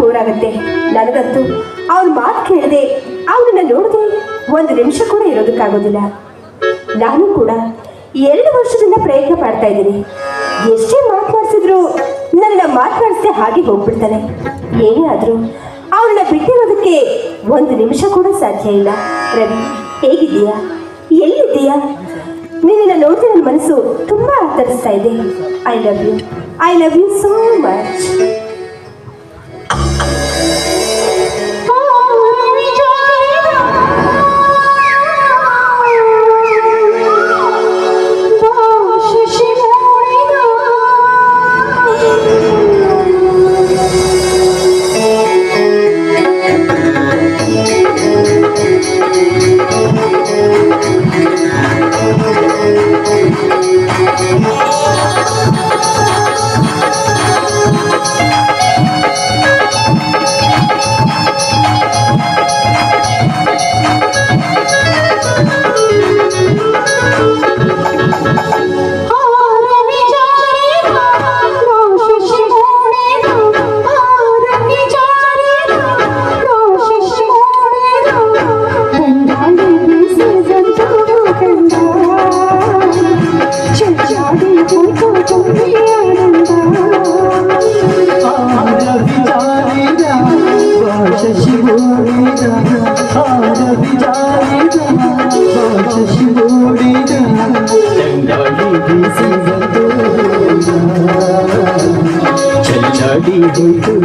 Bore ಆಗುತ್ತೆ ನನಗಂತೂ ಅವ್ನ ಮಾತು ಕೇಳದೆ, ಅವನನ್ನ ನೋಡದೆ ಒಂದು ನಿಮಿಷ ಕೂಡ ಇರೋದಕ್ಕಾಗೋದಿಲ್ಲ. ನಾನು ಕೂಡ ಎರಡು ವರ್ಷದಿಂದ ಪ್ರಯತ್ನ ಪಡ್ತಾ ಇದ್ದೀನಿ. ಎಷ್ಟೇ ಮಾತನಾಡಿಸಿದ್ರು ನನ್ನ ಮಾತನಾಡಿಸದೆ ಹಾಗೆ ಹೋಗ್ಬಿಡ್ತಾನೆ. ಏನೇ ಆದರೂ ಅವನನ್ನ ಬಿಟ್ಟಿರೋದಕ್ಕೆ ಒಂದು ನಿಮಿಷ ಕೂಡ ಸಾಧ್ಯ ಇಲ್ಲ. ರವಿ, ಹೇಗಿದ್ದೀಯಾ? ಎಲ್ಲಿದ್ದೀಯಾ? ನಿನ್ನ ನೋಡಿದ್ರೆ ನನ್ನ ಮನಸ್ಸು ತುಂಬಾ ಆತರಿಸ್ತಾ ಇದೆ. I love you I love you so much doido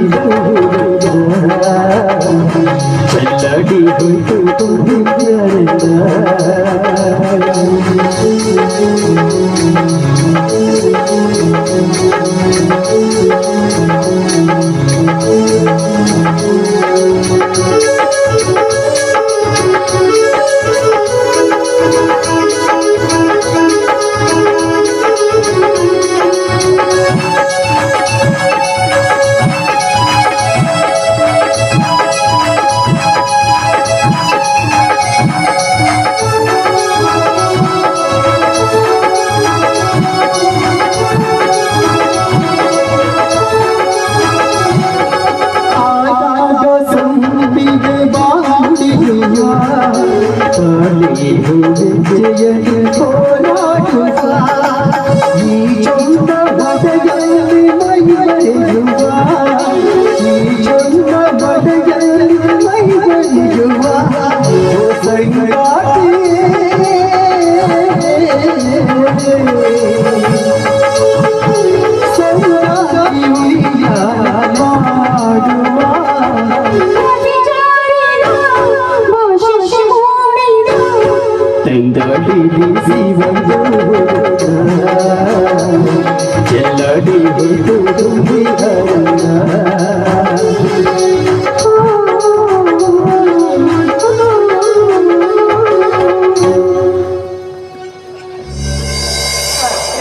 ಬಿಸಿ ಚಲ್ಲಾಡಿ ಹೋಯ್ತು ತುಂಬಿಯಾನಂದ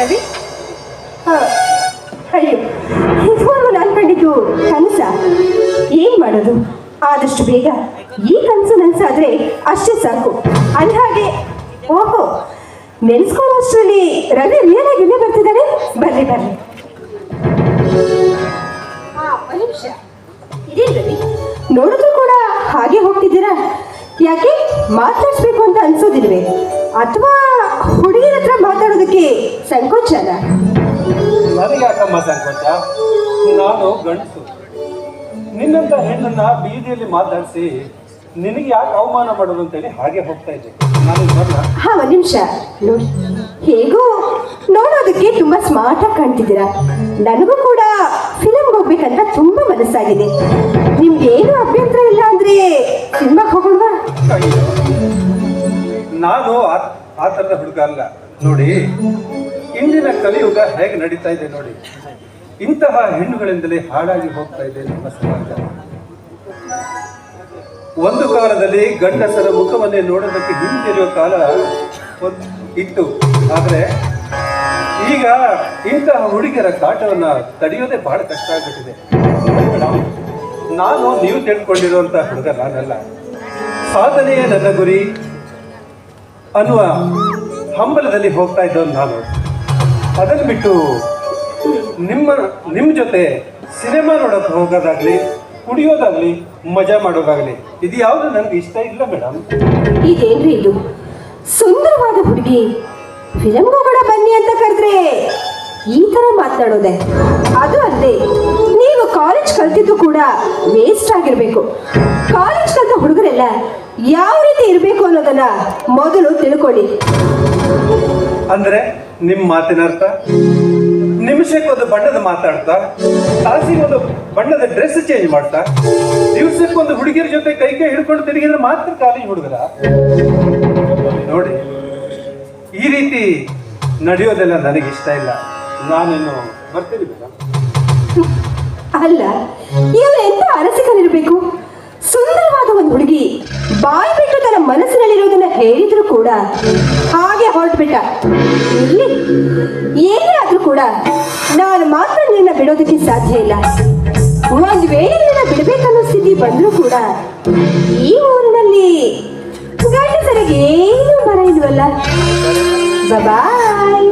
ರವಿ ಅಯ್ಯೋ ನಿಜವಾಗ್ಲೂ ನಾನು ಕಂಡಿದ್ದು ಕನಸ. ಏನ್ ಮಾಡೋದು? ಆದಷ್ಟು ಬೇಗ ಈ ಕನಸು ನನಸಾದ್ರೆ ಅಷ್ಟೇ ಸಾಕು. ಹಾಗೆ ಓಹೋ ನೆನೆಸ್ಕೊಳ್ಳೋ ಅಷ್ಟರಲ್ಲಿ ರವಿ ರಿಯಲ್ ಆಗಿ ಇಲ್ಲೇ ಬರ್ತಿದ್ದಾರೆ ಬರ್ರಿ ಬರ್ರಿ. ನೋಡಿದ್ರು ಕೂಡ ಹಾಗೆ ಹೋಗ್ತಿದ್ದೀರಾ? ಯಾಕೆ ಮಾತಾಡ್ಸ್ಬೇಕು ಅಂತ ಅನ್ಸೋದಿಲ್ವೇ? ಅಥವಾ ಮಾತಾಡೋದಕ್ಕೆ ಸಂಕೋಚನ. ನನಗೆ ಯಾಕಮ್ಮ ಸಂಕೋಚ? ನಾನು ಗಂಡಸು. ನಿನ್ನಂತ ಹೆಣ್ಣನ್ನ ಬೀದಿಯಲ್ಲಿ ಮಾತಾಡಿಸಿ ನಿನಗೆ ಯಾಕೆ ಅವಮಾನ ಮಾಡೋದು ಅಂತೇಳಿ ಹಾಗೆ ಹೋಗ್ತಾ ಇದ್ದೆ. ನಾನು ಬರಲ್ಲ ಹಾ ಒಂದ್ ನಿಮಿಷ. ನೋಡಿ ಹೇಗೂ? ನೋಡೋದಕ್ಕೆ ತುಂಬಾ ಸ್ಮಾರ್ಟ್ ಆಗಿ ಕಾಣ್ತಿದ್ದೀರಾ? ನನಗೂ ಕೂಡ ಫಿಲಮ್ ಹೋಗ್ಬೇಕಂತ ತುಂಬಾ ಮನಸ್ಸಾಗಿದೆ. ನಿಮ್ಗೆ ಏನು ಅಭ್ಯಂತರ ಇಲ್ಲ ಅಂದ್ರೆ ಸಿನಿಮಾಗೆ ಹೋಗೋಣ ನಾನು ಆ- ಆ ಥರದ ಹುಡುಗ ಅಲ್ಲ. ನೋಡಿ, ಇಂದಿನ ಕಲಿಯುಗ ಹೇಗೆ ನಡೀತಾ ಇದೆ ನೋಡಿ. ಇಂತಹ ಹೆಣ್ಣುಗಳಿಂದಲೇ ಹಾಳಾಗಿ ಹೋಗ್ತಾ ಇದೆ ನಮ್ಮ ಸಮಾಜ. ಒಂದು ಕಾಲದಲ್ಲಿ ಗಂಡಸರ ಮುಖವನ್ನೇ ನೋಡೋದಕ್ಕೆ ಹಿಂದಿರುವ ಕಾಲ ಇತ್ತು. ಆದರೆ ಈಗ ಇಂತಹ ಹುಡುಗಿಯರ ಕಾಟವನ್ನ ತಡೆಯೋದೇ ಬಹಳ ಕಷ್ಟ ಆಗ್ಬಿಟ್ಟಿದೆ. ನಾನು ನೀವು ತಿಳ್ಕೊಂಡಿರುವಂತ ಹುಡುಗ ನಾನಲ್ಲ. ಸಾಧನೆಯೇ ನನ್ನ ಗುರಿ ಅನ್ನುವ ಹಂಬಲದಲ್ಲಿ ಹೋಗ್ತಾ ಇದ್ದವನು ನಾನು. ಅದನ್ನು ಬಿಟ್ಟು ನಿಮ್ಮ ನಿಮ್ಮ ಜೊತೆ ಸಿನಿಮಾ ನೋಡೋಕೆ ಹೋಗೋದಾಗಲಿ, ಕುಡಿಯೋದಾಗಲಿ, ಮಜಾ ಮಾಡೋದಾಗಲಿ, ಇದು ಯಾವುದು ನನಗೆ ಇಷ್ಟ ಇಲ್ಲ ಮೇಡಮ್. ಇದೇನ್ರಿ ಇದು? ಸುಂದರವಾದ ಹುಡುಗಿ. ಕೂಡ ಬನ್ನಿ ಅಂತ ಕರೆದ್ರೆ ಈ ತರ ಮಾತನಾಡೋದೆ. ಅದು ಅಲ್ಲದೆ, ನೀವು ಕಾಲೇಜ್ ಕಲ್ತಿದ್ದು ಕೂಡ ವೇಸ್ಟ್ ಆಗಿರಬೇಕು. ಕಾಲೇಜ್ ಕಲ್ತ ಹುಡುಗರೆಲ್ಲ ಯಾವ ರೀತಿ ಇರಬೇಕು ಅನ್ನೋದನ್ನ ಮೊದಲು ತಿಳ್ಕೊಳ್ಳಿ. ಅಂದ್ರೆ ನಿಮ್ಮ ಮಾತಿನ ಅರ್ಥ? ನಿಮಿಷಕ್ಕೊಂದು ಬಣ್ಣದ ಮಾತಾಡ್ತಾ ತಾಸಿಗೊಂದು ಬಣ್ಣದ ಡ್ರೆಸ್ ಚೇಂಜ್ ಮಾಡ್ತಾ ದಿವಸಕ್ಕೊಂದು ಹುಡುಗಿಯರ ಜೊತೆ ಕೈ ಕೈ ಹಿಡ್ಕೊಂಡು ತಿರುಗಿದ್ರೆ ಮಾತ್ರ ಕಾಲೇಜ್ ಹುಡುಗರ? ನೋಡಿ, ಈ ರೀತಿ ನಡೆಯೋದೆಲ್ಲ ಇಷ್ಟ ಇಲ್ಲ. ನಾನಿನ್ನು ಬರ್ತೀನಿ ಅಲ್ಲ, ಇವರು ಎಂತ ಒಂದು ಹುಡುಗಿ ಬಾಯಿ ಬಿಟ್ಟು ತನ್ನ ಮನಸ್ಸಿನಲ್ಲಿರೋದನ್ನ ಹೇಳಿದ್ರು ಕೂಡ ಹಾಗೆ ಹೊರಟ್ಬಿಟ್ಟ. ಇಲ್ಲಿ ಏನೇ ಆದ್ರೂ ಕೂಡ ನಾನು ಮಾತ್ರ ನಿನ್ನ ಬಿಡೋದಕ್ಕೆ ಸಾಧ್ಯ ಇಲ್ಲ. ಒಂದ್ ವೇಳೆ ನಿನ್ನ ಬಿಡಬೇಕನ್ನೋ ಸ್ಥಿತಿ ಬಂದ್ರೂ ಕೂಡ ಈ ಊರಿನಲ್ಲಿ ಗಂಡಸರಿಗೆ ಏನು ಮರ ಇಲ್ವಲ್ಲ? ಬಾಯ್